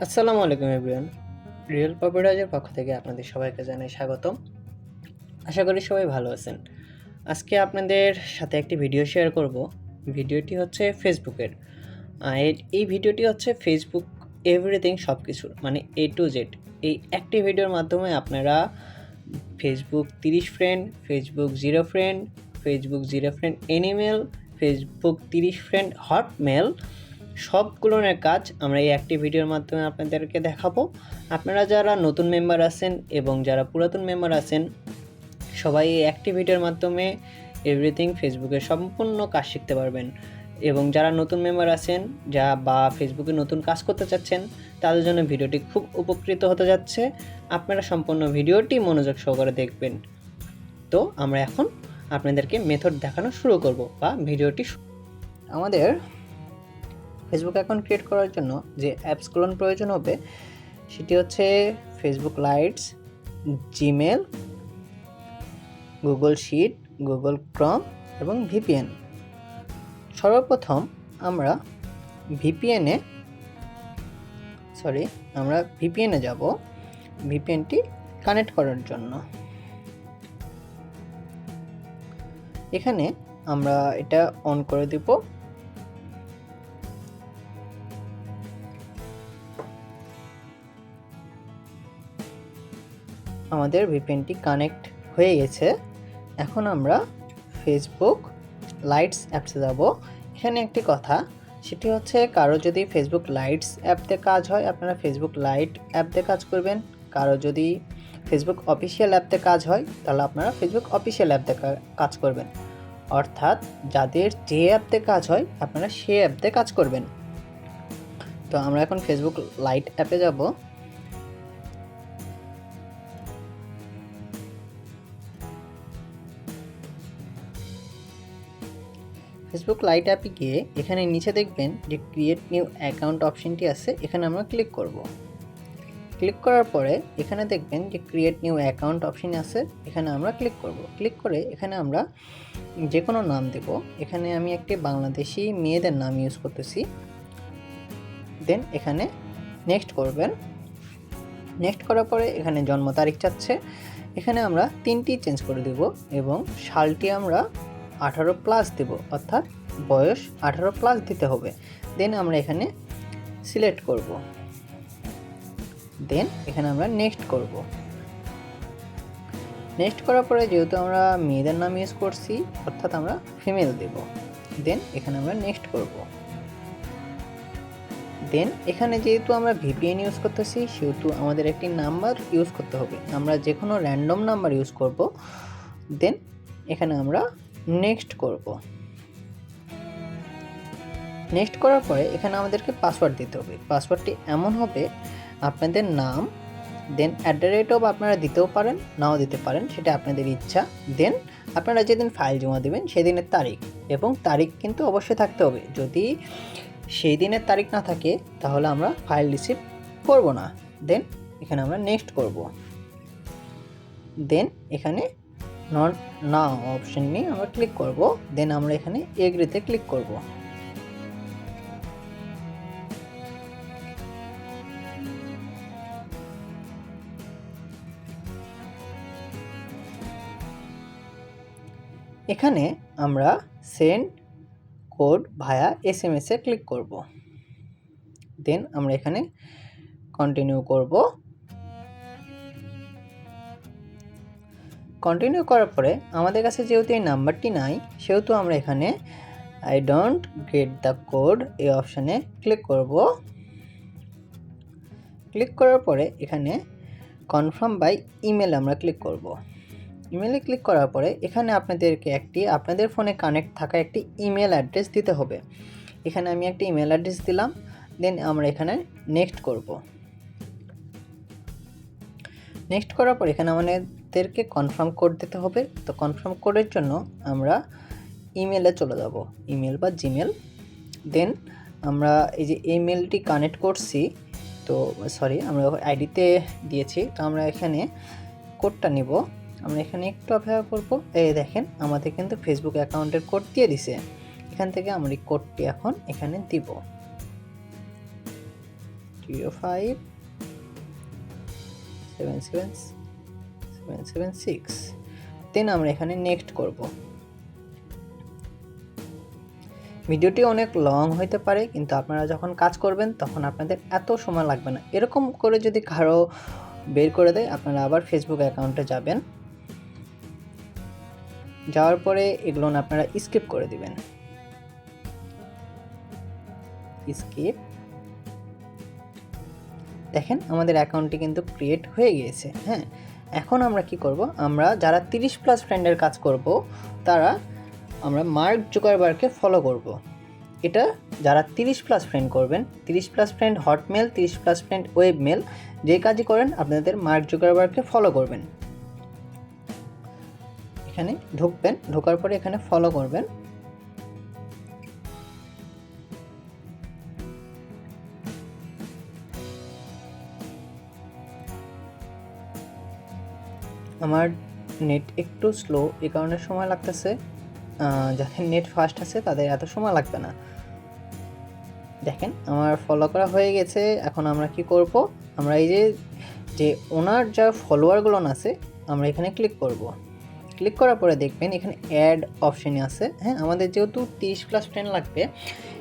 আসসালামু আলাইকুম everyone real পপুলারের পক্ষ থেকে আপনাদের সবাইকে জানাই স্বাগতম। আশা করি সবাই ভালো আছেন। আজকে আপনাদের সাথে একটি ভিডিও শেয়ার করব। ভিডিওটি হচ্ছে ফেসবুকের এই- ভিডিওটি হচ্ছে ফেসবুক এভরিথিং সব কিছুর মানে এ টু জেড এই একটি ভিডিওর মাধ্যমে আপনারা ফেসবুক তিরিশ friend Facebook zero friend Facebook zero friend anymail Facebook তিরিশ ফ্রেন্ড হটমেল সবগুলোর কাজ আমরা এই একটি ভিডিওর মাধ্যমে আপনাদেরকে দেখাবো। আপনারা যারা নতুন মেম্বার আছেন এবং যারা পুরাতন মেম্বার আছেন, সবাই এই একটি ভিডিওর মাধ্যমে এভরিথিং ফেসবুকের সম্পূর্ণ কাজ শিখতে পারবেন। এবং যারা নতুন মেম্বার আছেন, যা বা ফেসবুকে নতুন কাজ করতে চাচ্ছেন, তাদের জন্য ভিডিওটি খুব উপকৃত হতে যাচ্ছে। আপনারা সম্পূর্ণ ভিডিওটি মনোযোগ সহকারে দেখবেন। তো আমরা এখন আপনাদেরকে মেথড দেখানো শুরু করব বা ভিডিওটি আমাদের ফেসবুক অ্যাকাউন্ট ক্রিয়েট করার জন্য যে অ্যাপসগুলোর প্রয়োজন হবে, সেটি হচ্ছে Facebook lights Gmail Google sheet Google Chrome এবং ভিপিএন সর্বপ্রথম আমরা ভিপিএনে সরি আমরা ভিপিএনে যাব ভিপিএনটি কানেক্ট করার জন্য। এখানে আমরা এটা অন করে দিব। আমাদের ভিপিএনটি কানেক্ট হয়ে গেছে। এখন আমরা ফেসবুক লাইটস অ্যাপসে যাব। এখানে একটি কথা, সেটি হচ্ছে কারও যদি ফেসবুক লাইটস অ্যাপতে কাজ হয়, আপনারা ফেসবুক লাইট অ্যাপতে কাজ করবেন। কারও যদি ফেসবুক অফিসিয়াল অ্যাপতে কাজ হয়, তাহলে আপনারা ফেসবুক অফিসিয়াল অ্যাপতে কা- কাজ করবেন। অর্থাৎ যাদের যে অ্যাপতে কাজ হয়, আপনারা সে অ্যাপতে কাজ করবেন। তো আমরা এখন ফেসবুক লাইট অ্যাপে যাব। ফেসবুক লাইট অ্যাপে গিয়ে এখানে নিচে দেখবেন যে ক্রিয়েট নিউ অ্যাকাউন্ট অপশনটি আছে, এখানে আমরা ক্লিক করব। ক্লিক করার পরে এখানে দেখবেন যে ক্রিয়েট নিউ অ্যাকাউন্ট অপশন আছে, এখানে আমরা ক্লিক করব। ক্লিক করে এখানে আমরা যে কোনো নাম দেব। এখানে আমি একটি বাংলাদেশি মেয়েদের নাম ইউজ করতেছি। দেন এখানে নেক্সট করবেন। নেক্সট করার পরে এখানে জন্ম তারিখ চাচ্ছে। এখানে আমরা তিনটি চেঞ্জ করে দেব এবং সালটি আমরা আঠারো প্লাস দেব, অর্থাৎ বয়স আঠারো প্লাস দিতে হবে। দেন আমরা এখানে সিলেক্ট করব। দেন এখানে আমরা নেক্সট করব। নেক্সট করার পরে যেহেতু আমরা মেয়েদের নাম ইউজ করছি, অর্থাৎ আমরা ফিমেল দেব। দেন এখানে আমরা নেক্সট করব। দেন এখানে যেহেতু আমরা ভিপিএন ইউজ করতেছি, সেহেতু আমাদের একটি নাম্বার ইউজ করতে হবে। আমরা যে কোনো র্যান্ডম নাম্বার ইউজ করব। দেন এখানে আমরা নেক্সট করব। নেক্সট করার পরে এখানে আমাদেরকে পাসওয়ার্ড দিতে হবে। পাসওয়ার্ডটি এমন হবে, আপনাদের নাম then at the rate of আপনারা দিতেও পারেন, নাও দিতে পারেন, সেটা আপনাদের ইচ্ছা। দেন আপনারা যেদিন ফাইল জমা দেবেন, সেদিনের তারিখ এবং তারিখ কিন্তু অবশ্যই থাকতে হবে। যদি সেই দিনের তারিখ না থাকে, তাহলে আমরা ফাইল রিসিভ করব না। দেন এখানে আমরা নেক্সট করব। দেন এখানে নট না অপশন নিয়ে আমরা ক্লিক করব দেন আমরা এখানে এগ্রিতে ক্লিক করব। এখানে আমরা send code via S M এসে ক্লিক করব। দেন আমরা এখানে কন্টিনিউ করব। কন্টিনিউ করার পরে আমাদের কাছে যেহেতু এই নাম্বারটি নাই, সেহেতু আমরা এখানে I don't get the code এই অপশানে ক্লিক করব। ক্লিক করার পরে এখানে কনফার্ম বাই ইমেল আমরা ক্লিক করব। ইমেলে ক্লিক করার পরে এখানে আপনাদেরকে একটি, আপনাদের ফোনে কানেক্ট থাকা একটি ইমেল অ্যাড্রেস দিতে হবে। এখানে আমি একটি ইমেল অ্যাড্রেস দিলাম দেন আমরা এখানে নেক্সট করব। নেক্সট করার পর এখানে আমাদেরকে কনফার্ম কোড দিতে হবে। তো কনফার্ম কোডের জন্য আমরা ইমেলে চলে যাব। ইমেল বা জিমেল দেন আমরা এই যে ইমেলটি কানেক্ট করছি, তো সরি আমরা আইডিতে দিয়েছি। তো আমরা এখানে কোডটা নিব। আমরা এখানে একটু অপেক্ষা করব। এই দেখেন, আমাদের কিন্তু ফেসবুক অ্যাকাউন্টের কোড দিয়ে দিছে। এখান থেকে আমরা এই কোডটি এখন এখানে দিব। Zero five seven seven seven seven six then আমরা এখানে নেক্সট করব। ভিডিওটি অনেক লং হইতে পারে, কিন্তু আপনারা যখন কাজ করবেন, তখন আপনাদের এত সময় লাগবে না। এরকম করে যদি কারও বের করে দেয়, আপনারা আবার ফেসবুক অ্যাকাউন্টে যাবেন। যাওয়ার পরে এগুলো আপনারা স্কিপ করে দিবেন। স্কিপ দেখেন, আমাদের অ্যাকাউন্টটি কিন্তু ক্রিয়েট হয়ে গিয়েছে হ্যাঁ? এখন আমরা কি করব? আমরা যারা তিরিশ প্লাস ফ্রেন্ডের কাজ করব, তারা আমরা মার্ক জুকারবার্গকে ফলো করব। এটা যারা তিরিশ প্লাস ফ্রেন্ড করবেন, তিরিশ প্লাস ফ্রেন্ড হটমেল তিরিশ প্লাস ফ্রেন্ড ওয়েব মেল যে কাজই করেন, আপনাদের মার্ক জুকারবার্গকে ফলো করবেন। এখানে ঢুকবেন, ঢোকার পরে এখানে ফলো করবেন। আমার নেট একটু স্লো এ কারণে সময় লাগতেছে। যাদের নেট ফাস্ট আছে, তাদের এত সময় লাগবে না। দেখেন, আমার ফলো করা হয়ে গেছে, এখন আমরা কি করব? আমরা এই যে যে ওনার যা ফলোয়ারগুলো আছে, আমরা এখানে ক্লিক করব। ক্লিক করার পরে দেখবেন, এখানে অ্যাড অপশানে আছে। হ্যাঁ আমাদের যেহেতু তিরিশ প্লাস ফ্রেন্ড লাগবে,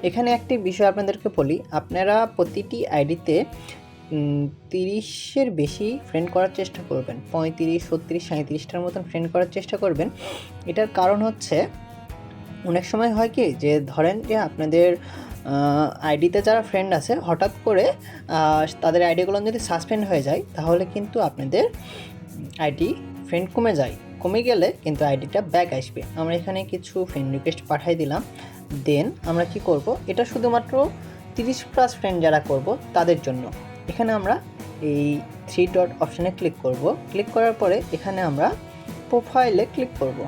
এখানে একটি বিষয় আপনাদেরকে বলি, আপনারা প্রতিটি আইডিতে তিরিশের বেশি ফ্রেন্ড করার চেষ্টা করবেন। পঁয়ত্রিশ, ছত্রিশ সাঁত্রিশটার মতন ফ্রেন্ড করার চেষ্টা করবেন। এটার কারণ হচ্ছে, অনেক সময় হয় কি, যে ধরেন যে আপনাদের আইডিতে যারা ফ্রেন্ড আছে, হঠাৎ করে তাদের আইডিগুলো যদি সাসপেন্ড হয়ে যায়, তাহলে কিন্তু আপনাদের আইডি ফ্রেন্ড কমে যায়। কমে গেলে কিন্তু আইডিটা ব্যাক আসবে। আমরা এখানে কিছু ফ্রেন্ড রিকোয়েস্ট পাঠাই দিলাম। দেন আমরা কি করব? এটা শুধুমাত্র তিরিশ প্লাস ফ্রেন্ড যারা করব, তাদের জন্য। এখানে আমরা এই থ্রি ডট অপশানে ক্লিক করব। ক্লিক করার পরে এখানে আমরা প্রোফাইলে ক্লিক করব।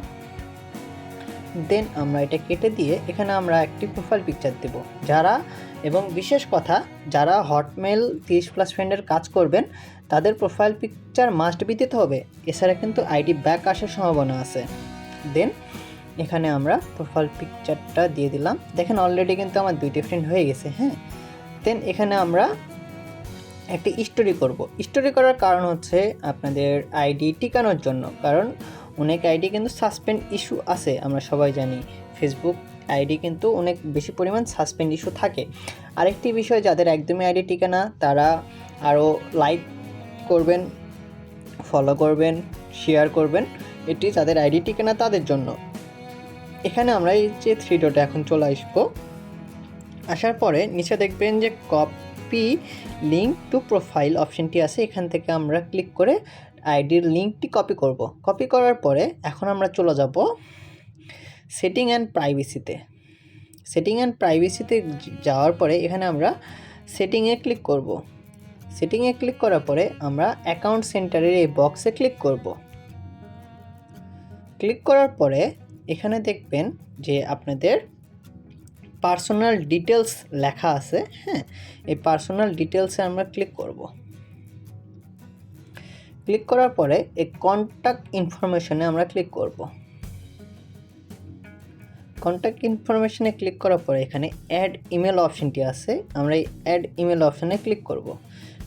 দেন আমরা এটা কেটে দিয়ে এখানে আমরা একটি প্রোফাইল পিকচার দেব। যারা এবং বিশেষ কথা, যারা হটমেল তিরিশ প্লাস ফ্রেন্ডের কাজ করবেন, তাদের প্রোফাইল পিকচার মাস্ট বি দিতে হবে। এছাড়া কিন্তু আইডি ব্যাক আসার সম্ভাবনা আছে। দেন এখানে আমরা প্রোফাইল পিকচারটা দিয়ে দিলাম। দেখেন অলরেডি কিন্তু আমার দুইটি ফ্রেন্ড হয়ে গেছে হ্যাঁ? দেন এখানে আমরা একটি স্টোরি করব। স্টোরি করার কারণ হচ্ছে আপনাদের আইডি টিকানোর জন্য। কারণ অনেক আইডি কিন্তু সাসপেন্ড ইস্যু আছে, আমরা সবাই জানি। ফেসবুক আইডি কিন্তু অনেক বেশি পরিমাণ সাসপেন্ড ইস্যু থাকে। আরেকটি বিষয়, যাদের একদমই আইডি টিকানা তারা আরও লাইক করবেন ফলো করবেন শেয়ার করবেন। এটি যাদের আইডি টিকানা তাদের জন্য। এখানে আমরা এই যে থ্রি ডটে এখন চলে আসব। আসার পরে নিচে দেখবেন যে কপি লিঙ্ক টু প্রোফাইল অপশনটি আছে, এখান থেকে আমরা ক্লিক করে আইডির লিঙ্কটি কপি করব। কপি করার পরে এখন আমরা চলে যাব সেটিং অ্যান্ড প্রাইভেসিতে সেটিং অ্যান্ড প্রাইভেসিতে যাওয়ার পরে এখানে আমরা সেটিংয়ে ক্লিক করব। সেটিংয়ে ক্লিক করার পরে আমরা অ্যাকাউন্ট সেন্টারের এই বক্সে ক্লিক করব। ক্লিক করার পরে এখানে দেখবেন যে আপনাদের পার্সোনাল ডিটেলস লেখা আছে হ্যাঁ? এই পার্সোনাল ডিটেলসে আমরা ক্লিক করব। ক্লিক করার পরে এই কন্ট্যাক্ট ইনফরমেশনে আমরা ক্লিক করব। কন্ট্যাক্ট ইনফরমেশনে ক্লিক করার পরে এখানে অ্যাড ইমেল অপশনটি আছে, আমরা এই অ্যাড ইমেল অপশনে ক্লিক করব।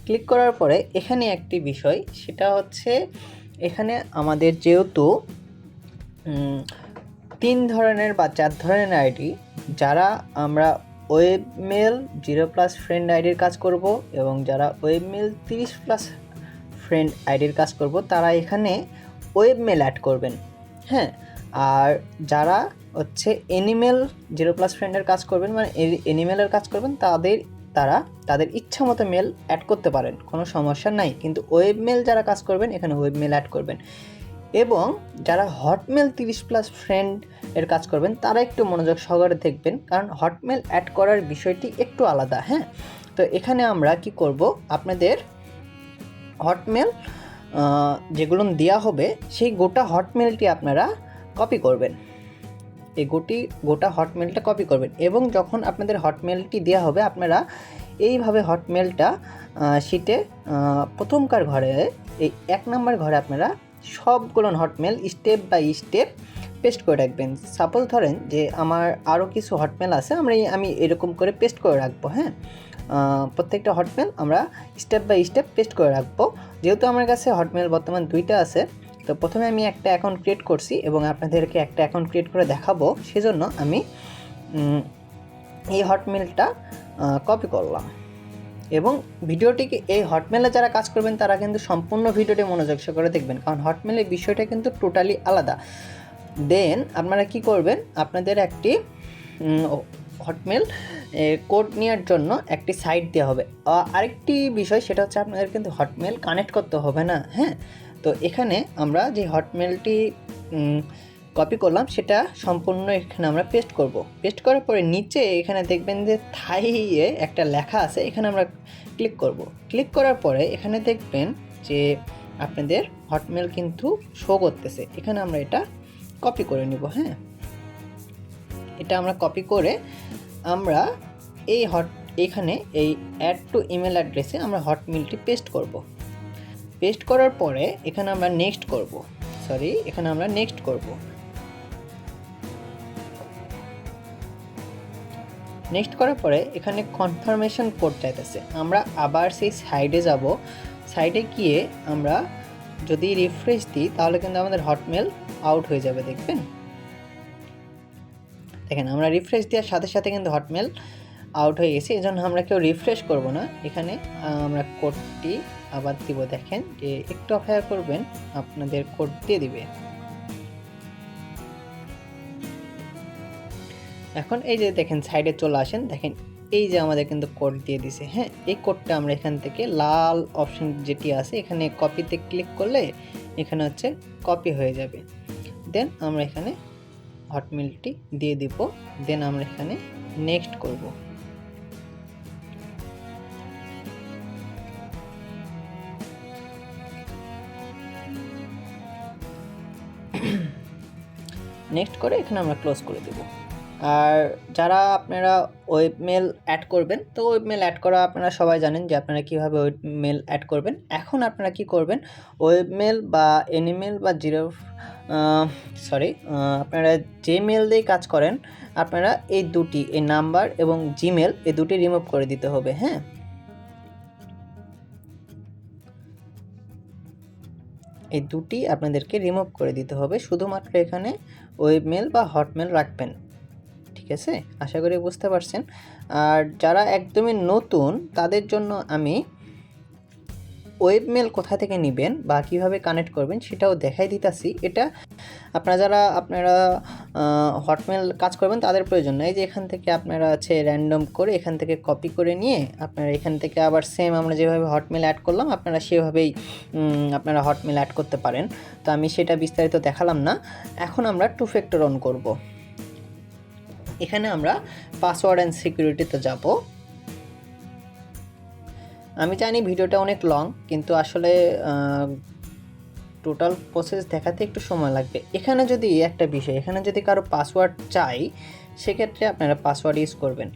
ক্লিক করার পরে এখানে একটি বিষয়, সেটা হচ্ছে এখানে আমাদের যেহেতু তিন ধরনের বা চার ধরনের আইডি যারা আমরা web mail zero plus friend আইডির কাজ করব এবং যারা ওয়েব মেল তিরিশ প্লাস ফ্রেন্ড আইডির কাজ করব, তারা এখানে ওয়েব মেল অ্যাড করবেন। হ্যাঁ আর যারা হচ্ছে এনিমেল জিরো প্লাস ফ্রেন্ডের কাজ করবেন মানে এনিমেলের কাজ করবেন, তাদের, তারা তাদের ইচ্ছা মতো মেল অ্যাড করতে পারেন, কোনো সমস্যা নাই। কিন্তু ওয়েব মেল যারা কাজ করবেন, এখানে ওয়েব মেল অ্যাড করবেন। এবং যারা হটমেল তিরিশ প্লাস ফ্রেন্ড এর কাজ করবেন, তারা একটু মনোযোগ সহকারে দেখবেন, কারণ হটমেল অ্যাড করার বিষয়টি একটু আলাদা হ্যাঁ? তো এখানে আমরা কি করব? আপনাদের হটমেল যেগুলো দেওয়া হবে, সেই গোটা হটমেলটি আপনারা কপি করবেন। এই গোটি, গোটা হটমেলটা কপি করবেন এবং যখন আপনাদের হটমেলটি দেওয়া হবে, আপনারা এইভাবে হটমেলটা শিটে প্রথমকার ঘরে, এই এক নম্বর ঘরে আপনারা সবগুলো Hotmail step by step paste করে রাখবেন। সাপোজ ধরেন যে আমার আরও কিছু হটমেল আছে, আমরা আমি এরকম করে পেস্ট করে রাখব হ্যাঁ? প্রত্যেকটা হটমেল আমরা স্টেপ বাই স্টেপ পেস্ট করে রাখব। যেহেতু আমার কাছে হটমেল বর্তমান দুইটা আছে, তো প্রথমে আমি একটা অ্যাকাউন্ট ক্রিয়েট করছি এবং আপনাদেরকে একটা অ্যাকাউন্ট ক্রিয়েট করে দেখাবো। সেজন্য আমি এই হটমেলটা কপি করলাম। এবং ভিডিওটিকে এই হটমেলে যারা কাজ করবেন, তারা কিন্তু সম্পূর্ণ ভিডিওটি মনোযোগ সহকারে দেখবেন, কারণ হটমেলের বিষয়টা কিন্তু টোটালি আলাদা। দেন আপনারা কি করবেন, আপনাদের একটি হটমেল কোড নেওয়ার জন্য একটি সাইট দেওয়া হবে। আরেকটি বিষয় সেটা হচ্ছে আপনাদের কিন্তু হটমেল কানেক্ট করতে হবে না হ্যাঁ? তো এখানে আমরা যে হটমেলটি কপি করলাম, সেটা সম্পূর্ণ এখানে আমরা পেস্ট করব। পেস্ট করার পরে নিচে এখানে দেখবেন যে থাইয়ে একটা লেখা আছে, এখানে আমরা ক্লিক করব। ক্লিক করার পরে এখানে দেখবেন যে আপনাদের হটমেল কিন্তু শো করতেছে। এখানে আমরা এটা কপি করে নিব হ্যাঁ? এটা আমরা কপি করে আমরা এই হট এখানে এই অ্যাড টু ইমেল অ্যাড্রেসে আমরা হটমেলটি পেস্ট করব। পেস্ট করার পরে এখানে আমরা নেক্সট করব। সরি এখানে আমরা নেক্সট করব। নেক্সট করার পরে এখানে কনফার্মেশন কোড চাইতেছে। আমরা আবার সেই সাইডে যাব। সাইডে গিয়ে আমরা যদি রিফ্রেশ দিই, তাহলে কিন্তু আমাদের হটমেল আউট হয়ে যাবে, দেখবেন? দেখেন, আমরা রিফ্রেশ দেওয়ার সাথে সাথে কিন্তু হটমেল আউট হয়ে গেছে। এই জন্য আমরা কেউ রিফ্রেশ করব না। এখানে আমরা কোডটি আবার দিব, দেখেন, যে একটু অপেক্ষা করবেন, আপনাদের কোড দিয়ে দিবে। এখন এই যে দেখেন সাইডে চলে আসেন, দেখেন এই যে আমাদের কিন্তু কোড দিয়ে দিছে হ্যাঁ? এই কোডটা আমরা এখান থেকে লাল অপশন যেটি আছে, এখানে কপিতে ক্লিক করলে এখানে হচ্ছে কপি হয়ে যাবে। দেন আমরা এখানে হটমেলটি দিয়ে দিব দেন আমরা এখানে নেক্সট করব। নেক্সট করে এখানে আমরা ক্লোজ করে দেব। আর যারা আপনারা ওয়েব মেল অ্যাড করবেন, তো ওয়েব মেল অ্যাড করা আপনারা সবাই জানেন যে আপনারা কীভাবে ওয়েব মেল অ্যাড করবেন। এখন আপনারা কি করবেন ওয়েব মেল বা এনিমেল বা জিরো সরি আপনারা যে মেল দিয়ে কাজ করেন, আপনারা এই দুটি, এই নাম্বার এবং জিমেল এই দুটি রিমুভ করে দিতে হবে হ্যাঁ? এই দুটি আপনাদেরকে রিমুভ করে দিতে হবে। শুধুমাত্র এখানে ওয়েবমেল বা হটমেল রাখবেন। ঠিক আছে? আশা করি বুঝতে পারছেন। আর যারা একদমই নতুন, তাদের জন্য আমি ওয়েবমেল কোথা থেকে নেবেন বা কীভাবে কানেক্ট করবেন সেটাও দেখাই দিতাছি। এটা আপনারা যারা, আপনারা হটমেল কাজ করবেন তাদের প্রয়োজন নাই যে এখান থেকে আপনারা আছে র্যান্ডম করে এখান থেকে কপি করে নিয়ে আপনারা এখান থেকে আবার সেম আমরা যেভাবে হটমেল অ্যাড করলাম, আপনারা সেভাবেই আপনারা হটমেল অ্যাড করতে পারেন। তো আমি সেটা বিস্তারিত দেখালাম না। এখন আমরা টু ফ্যাক্টর অন করব। এখানে আমরা পাসওয়ার্ড অ্যান্ড সিকিউরিটিতে যাব। আমি জানি ভিডিওটা অনেক লং কিন্তু আসলে টোটাল প্রসেস দেখাতে একটু সময় লাগবে। এখানে যদি একটা বিষয়, এখানে যদি কারও পাসওয়ার্ড চাই সেক্ষেত্রে আপনারা পাসওয়ার্ড ইউজ করবেন।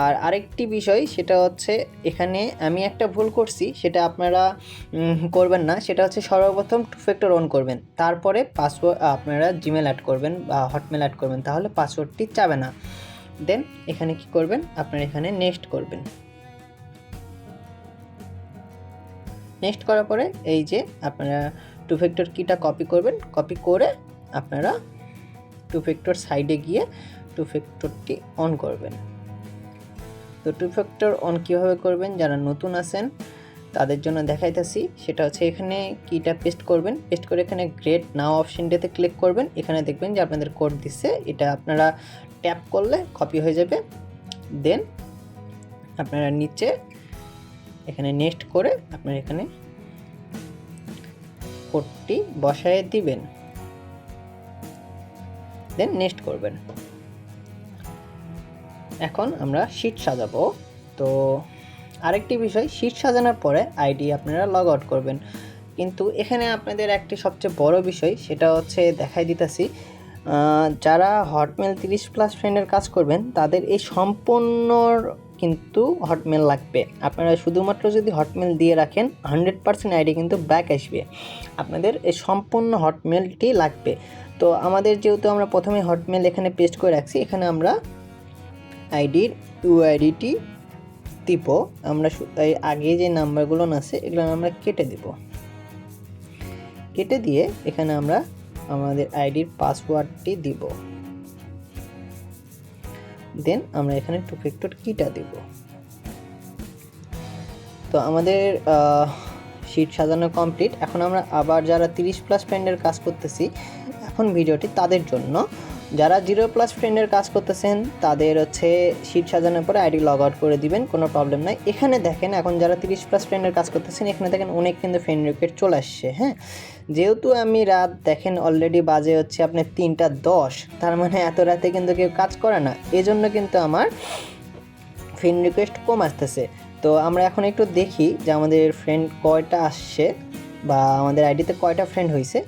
আর আরেকটি বিষয়, সেটা হচ্ছে এখানে আমি একটা ভুল করছি, সেটা আপনারা করবেন না, সেটা হচ্ছে সর্বপ্রথম টু ফ্যাক্টর অন করবেন। তারপরে পাসওয়ার্ড আপনারা জিমেল অ্যাড করবেন বা হটমেল অ্যাড করবেন, তাহলে পাসওয়ার্ডটি চাবে না। দেন এখানে কি করবেন? আপনারা এখানে নেক্সট করবেন। নেক্সট করার পরে এই যে আপনারা টু ফ্যাক্টর কিটা কপি করবেন। কপি করে আপনারা টু ফ্যাক্টর সাইডে গিয়ে টু ফ্যাক্টরটি অন করবেন। তো টু ফ্যাক্টর অন কীভাবে করবেন? যারা নতুন আছেন, তাদের জন্য দেখাইতেছি। সেটা হচ্ছে এখানে কিটা পেস্ট করবেন। পেস্ট করে এখানে গ্রেড নাও অপশনটাতে ক্লিক করবেন। এখানে দেখবেন যে আপনাদের কোড দিচ্ছে এটা আপনারা ট্যাপ করলে কপি হয়ে যাবে। দেন আপনারা নিচে এখানে নেক্সট করে আপনারা এখানে কোডটি বসায় দিবেন। দেন নেক্সট করবেন। এখন আমরা শীট সাজাবো। তো আরেকটি বিষয়, শীট সাজানোর পরে আইডি আপনারা লগ আউট করবেন। কিন্তু এখানে আপনাদের একটি সবচেয়ে বড় বিষয়, সেটা হচ্ছে দেখাই দিতেছি যারা হটমেল তিরিশ প্লাস ফ্রেন্ডের কাজ করবেন, তাদের এই সম্পূর্ণ কিন্তু হটমেল লাগবে। আপনারা শুধুমাত্র যদি হটমেল দিয়ে রাখেন হান্ড্রেড পার্সেন্ট আইডি কিন্তু ব্যাক আসবে। আপনাদের এই সম্পূর্ণ হটমেলটি লাগবে। তো আমাদের যেহেতু আমরা প্রথমে হটমেল এখানে পেস্ট করে রাখছি, এখানে আমরা আইডির ইউআইডিটি দিব। আমরা আগে যে নাম্বারগুলো আছে, এগুলো আমরা কেটে দেব। কেটে দিয়ে এখানে আমরা আমাদের আইডির পাসওয়ার্ডটি দিব। দেন আমরা এখানে টু ফ্যাক্টর কিটা দেব। তো আমাদের শিট সাজানো কমপ্লিট এখন আমরা আবার যারা তিরিশ প্লাস ফ্রেন্ডের কাজ করতেছি, এখন ভিডিওটি তাদের জন্য। যারা জিরো প্লাস ফ্রেন্ডের কাজ করতেছেন, তাদের হচ্ছে শিট সাজানোর পরে আইডি লগ আউট করে দিবেন, কোনো প্রবলেম নাই। এখানে দেখেন, এখন যারা তিরিশ প্লাস ফ্রেন্ডের কাজ করতেছেন, এখানে দেখেন অনেক কিন্তু ফ্রেন্ড রিকোয়েস্ট চলে আসছে হ্যাঁ? যেহেতু আমি রাত, দেখেন অলরেডি বাজে হচ্ছে আপনার তিনটা দশ, তার মানে এত রাতে কিন্তু কেউ কাজ করে না। এজন্য কিন্তু আমার ফ্রেন্ড রিকোয়েস্ট কম আসতেছে। তো আমরা এখন একটু দেখি যে আমাদের ফ্রেন্ড কয়টা আসছে বা আমাদের আইডিতে কয়টা ফ্রেন্ড হয়েছে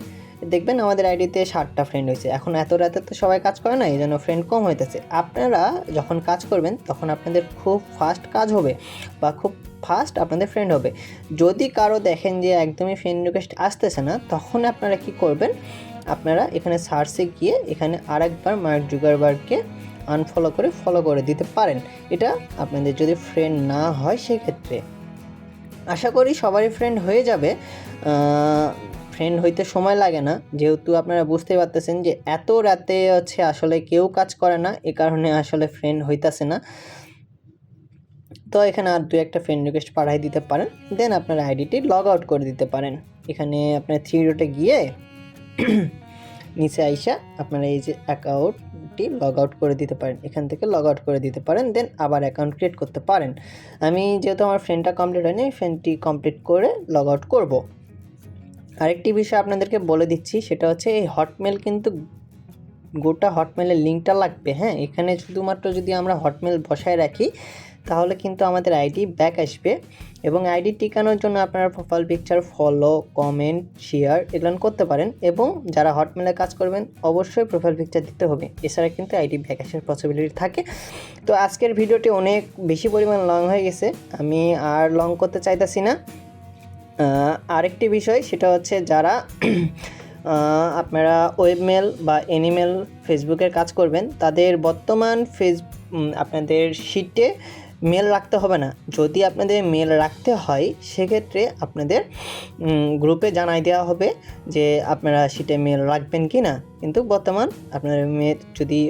দেখবেন আমাদের আইডিতে ষাটটা ফ্রেন্ড হয়েছে। এখন এত রাতে তো সবাই কাজ করে না এই জন্য ফ্রেন্ড কম হইতেছে। আপনারা যখন কাজ করবেন, তখন আপনাদের খুব ফাস্ট কাজ হবে বা খুব ফাস্ট আপনাদের ফ্রেন্ড হবে। যদি কারও দেখেন যে একদমই ফ্রেন্ড রিকোয়েস্ট আসতেছে না, তখন আপনারা কি করবেন? আপনারা এখানে সার্চে গিয়ে এখানে আরেকবার মার্ক জুগারবার্গকে আনফলো করে ফলো করে দিতে পারেন। এটা আপনাদের যদি ফ্রেন্ড না হয়, সেক্ষেত্রে। আশা করি সবারই ফ্রেন্ড হয়ে যাবে। ফ্রেন্ড হইতে সময় লাগে না। যেহেতু আপনারা বুঝতে পারতেছেন যে এত রাতে হচ্ছে আসলে কেউ কাজ করে না, এ কারণে আসলে ফ্রেন্ড হইতাছে না। তো এখানে আর দু একটা ফ্রেন্ড রিকোয়েস্ট পাঠাই দিতে পারেন। দেন আপনার আইডিটি লগ আউট করে দিতে পারেন। এখানে আপনার থ্রি ডটে গিয়ে নিচে আইসা আপনারা এই যে অ্যাকাউন্টটি লগ আউট করে দিতে পারেন। এখান থেকে লগ আউট করে দিতে পারেন দেন আবার অ্যাকাউন্ট ক্রিয়েট করতে পারেন। আমি যেহেতু আমার ফ্রেন্ডটা কমপ্লিট হয়নি ফ্রেন্ডটি কমপ্লিট করে লগ আউট করব। আরেকটি বিষয় আপনাদেরকে বলে দিচ্ছি, সেটা হচ্ছে এই হটমেল কিন্তু গোটা হটমেলের লিঙ্কটা লাগবে হ্যাঁ? এখানে শুধুমাত্র যদি আমরা হটমেল বসায় রাখি, তাহলে কিন্তু আমাদের আইডি ব্যাক আসবে এবং আইডি টিকানোর জন্য আপনারা profile picture, follow, comment, share এগুলো করতে পারেন এবং যারা হটমেলে কাজ করবেন, অবশ্যই প্রোফাইল পিকচার দিতে হবে। এছাড়া কিন্তু আইডি ব্যাক আসার পসিবিলিটি থাকে। তো আজকের ভিডিওটি অনেক বেশি পরিমাণ লং হয়ে গেছে। আমি আর লং করতে চাইতেছি না। আরেকটি বিষয়, সেটা হচ্ছে যারা আপনারা ওয়েবমেল বা এনিমেল ফেসবুকের কাজ করবেন, তাদের বর্তমান ফেস আপনাদের শিটে মেল রাখতে হবে না। যদি আপনাদের মেল রাখতে হয়, সেক্ষেত্রে আপনাদের গ্রুপে জানাই দেওয়া হবে যে আপনারা শিটে মেল রাখবেন কি না কিন্তু বর্তমান আপনার যদি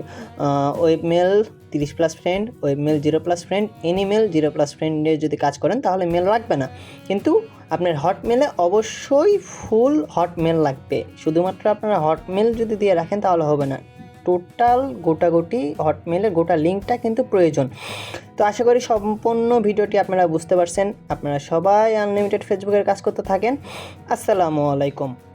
ওয়েব মেল তিরিশ plus friend web mail zero plus friend, anymail zero plus ফ্রেন্ডে যদি কাজ করেন, তাহলে মেল রাখবে না। কিন্তু আপনার হটমেলে অবশ্যই ফুল হটমেল লাগবে। শুধুমাত্র আপনারা হটমেল যদি দিয়ে রাখেন তাহলে হবে না। টোটাল গোটাগুটি হটমেলের গোটা লিঙ্কটা কিন্তু প্রয়োজন। তো আশা করি সম্পূর্ণ ভিডিওটি আপনারা বুঝতে পারছেন। আপনারা সবাই আনলিমিটেড ফেসবুকের কাজ করতে থাকেন। আসসালামু আলাইকুম।